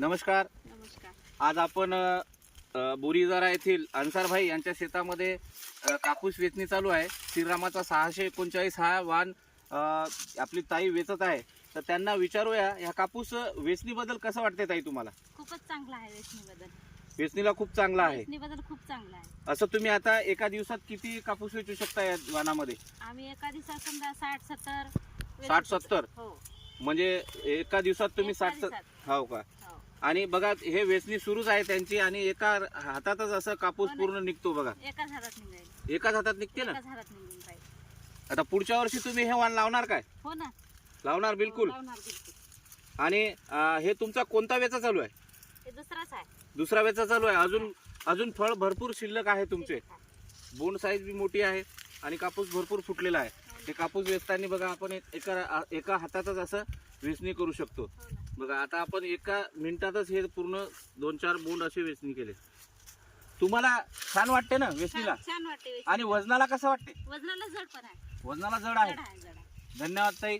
नमस्कार. नमस्कार. आज आपण अ, बोरीजारा येथील अन्सारभाई यांच्या शेतामध्ये अ, कापूस वेचणी चालू आहे. श्रीरामाचा सहाशे एकोणचाळीस हा वाण अ, आपली ताई वेचत आहे. तर त्यांना विचारूया ह्या कापूस वेचणीबद्दल कसं वाटते ताई तुम्हाला? खूपच चांगला आहे वेचणी बदल वेचणीला खूप चांगला आहे. खूप चांगला आहे. असं तुम्ही आता एका दिवसात किती कापूस वेचू शकता या वाणामध्ये? आम्ही एका दिवसात समजा साठ सत्तर साठ. सत्तर? हो. म्हणजे एका दिवसात तुम्ही एका साठ दिवसात. हो का? हो. आणि बघा हे वेचणी सुरूच आहे त्यांची आणि एका हातातच असं कापूस हो. पूर्ण निघतो बघा. एकाच हातात निघाईल एकाच हातात निघते ना? एकाच हातात निघून राहील आता पुढच्या वर्षी तुम्ही हे वाण लावणार काय? हो ना. लावणार बिलकुल. हो, लावणार बिलकुल. आणि अं, हे तुमचा कोणता वेचा चालू आहे? हे दुसराच आहे. दुसरा वेचा चालू आहे. अजून अजून फळ भरपूर शिल्लक आहे तुमचे. बोंड साईज बी मोठी आहे आणि कापूस भरपूर फुटलेला आहे. हे कापूस वेचताना बघा आपण एक- एका एका हातातच असं वेचणी करू शकतो. हो ना. बघा आता आपण एका मिनिटातच हे पूर्ण दोन चार बोंड असे वेचणी केले. तुम्हाला छान वाटते ना वेचणीला? छान वाटते. आणि वजनाला कसं वाटते? वजनाला जड पण आहे. वजनाला जड आहे. धन्यवाद ताई.